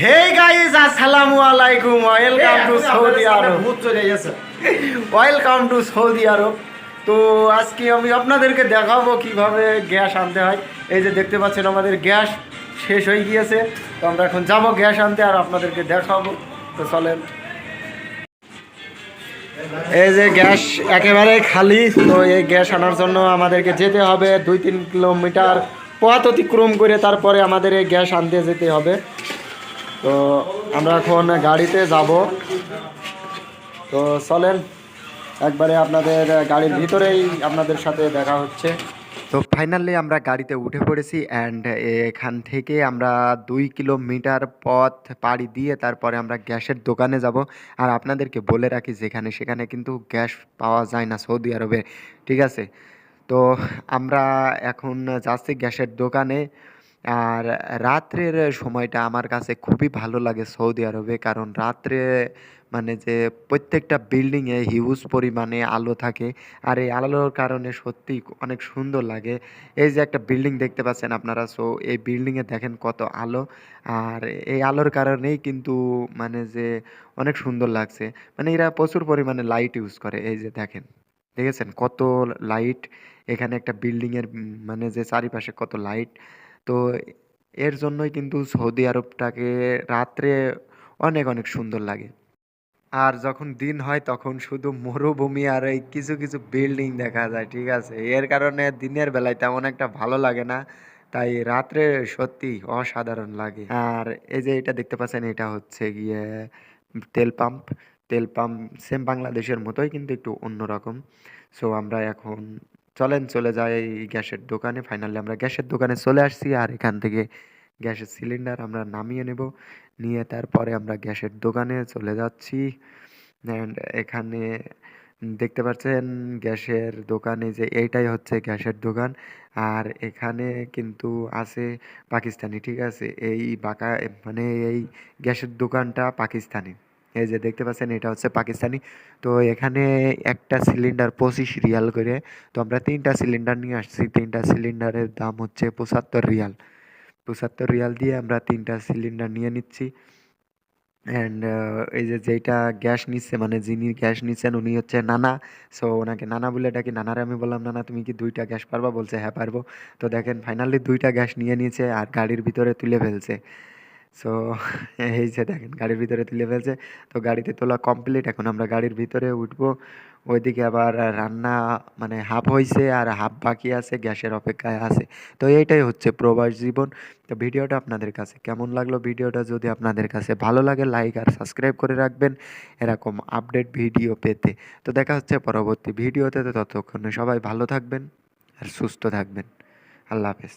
হে guys আসসালামু আলাইকুম welcome to Saudi Arab welcome to Saudi Arab তো আজকে আমি আপনাদেরকে দেখাবো কীভাবে গ্যাস আনতে হয়। এই যে দেখতে পাচ্ছেন আমাদের গ্যাস শেষ হয়ে গিয়েছে। তো আমরা এখন যাব গ্যাস আনতে আর আপনাদেরকে দেখাবো। তো চলেন। এই যে গ্যাস একেবারে খালি তো এই গ্যাস আনার জন্য আমাদেরকে যেতে হবে। দুই তিন কিলোমিটার পথ অতিক্রম করে তারপরে আমাদের এই গ্যাস আনতে যেতে হবে। তো আমরা এখন গাড়িতে যাব। তো চলেন, একবারে আপনাদের গাড়ির ভিতরেই আপনাদের সাথে দেখা হচ্ছে। তো ফাইনালি আমরা গাড়িতে উঠে পড়েছি অ্যান্ড এখান থেকে আমরা দুই কিলোমিটার পথ পাড়ি দিয়ে তারপরে আমরা গ্যাসের দোকানে যাব। আর আপনাদেরকে বলে রাখি, যেখানে সেখানে কিন্তু গ্যাস পাওয়া যায় না সৌদি আরবে। ঠিক আছে? তো আমরা এখন যাচ্ছি গ্যাসের দোকানে। আর রাত্রের সময়টা আমার কাছে খুবই ভালো লাগে সৌদি আরবে। কারণ রাত্রে মানে যে প্রত্যেকটা বিল্ডিংয়ে হিউজ পরিমাণে আলো থাকে। আর এই আলোর কারণে সত্যি অনেক সুন্দর লাগে। এই যে একটা বিল্ডিং দেখতে পাচ্ছেন আপনারা সো এই বিল্ডিংয়ে দেখেন কত আলো। আর এই আলোর কারণেই কিন্তু মানে যে অনেক সুন্দর লাগছে। মানে এরা প্রচুর পরিমাণে লাইট ইউজ করে, এই যে দেখেন। দেখেছেন কত লাইট এখানে একটা বিল্ডিংয়ের মানে যে চারিপাশে কত লাইট তো এর জন্যই কিন্তু সৌদি আরবটাকে রাত্রে অনেক অনেক সুন্দর লাগে। আর যখন দিন হয় তখন শুধু মরুভূমি আর এই কিছু কিছু বিল্ডিং দেখা যায়, ঠিক আছে? এর কারণে দিনের বেলায় তেমন একটা ভালো লাগে না, তাই রাত্রে সত্যি অসাধারণ লাগে। আর এই যে এটা দেখতে পাচ্ছেন, এটা হচ্ছে গিয়ে তেল পাম্প। তেল পাম্প সেম বাংলাদেশের মতোই কিন্তু একটু অন্যরকম। সো আমরা এখন চলেন চলে যায় এই গ্যাসের দোকানে। ফাইনালি আমরা গ্যাসের দোকানে চলে আসছি আর এখান থেকে গ্যাসের সিলিন্ডার আমরা নামিয়ে নেব। নিয়ে তারপরে আমরা গ্যাসের দোকানে চলে যাচ্ছি। অ্যান্ড এখানে দেখতে পাচ্ছেন গ্যাসের দোকানে যে এইটাই হচ্ছে গ্যাসের দোকান। আর এখানে কিন্তু আছে পাকিস্তানি, ঠিক আছে? এই বাঁকা মানে এই গ্যাসের দোকানটা পাকিস্তানি। এই যে দেখতে পাচ্ছেন, এটা হচ্ছে পাকিস্তানি। তো এখানে একটা সিলিন্ডার পঁচিশ রিয়াল করে। তো আমরা তিনটা সিলিন্ডার নিয়ে আসছি। তিনটা সিলিন্ডারের দাম হচ্ছে পঁচাত্তর রিয়াল। পঁচাত্তর রিয়াল দিয়ে আমরা তিনটা সিলিন্ডার নিয়ে নিচ্ছি। অ্যান্ড এই যে যেইটা গ্যাস নিচ্ছে মানে যিনি গ্যাস নিচ্ছেন, উনি হচ্ছে নানা। সো ওনাকে নানা বলে ডাকি। নানারে আমি বললাম, নানা, তুমি কি দুইটা গ্যাস পারবা? বলছে হ্যাঁ পারব। তো দেখেন ফাইনালি দুইটা গ্যাস নিয়ে নিয়েছে আর গাড়ির ভিতরে তুলে ফেলছে। সো এই যে দেখেন, গাড়ির ভিতরে তুলে ফেলছে। তো গাড়িতে তোলা কমপ্লিট এখন আমরা গাড়ির ভিতরে উঠবো। ওইদিকে আবার রান্না মানে হাফ হয়েছে আর হাফ বাকি আছে, গ্যাসের অপেক্ষায় আছে। তো এইটাই হচ্ছে প্রবাস জীবন। তো ভিডিওটা আপনাদের কাছে কেমন লাগল? ভিডিওটা যদি আপনাদের কাছে ভালো লাগে লাইক আর সাবস্ক্রাইব করে রাখবেন। এরকম আপডেট ভিডিও পেতে। তো দেখা হচ্ছে পরবর্তী ভিডিওতে। তো ততক্ষণে সবাই ভালো থাকবেন আর সুস্থ থাকবেন। আল্লাহ হাফেজ।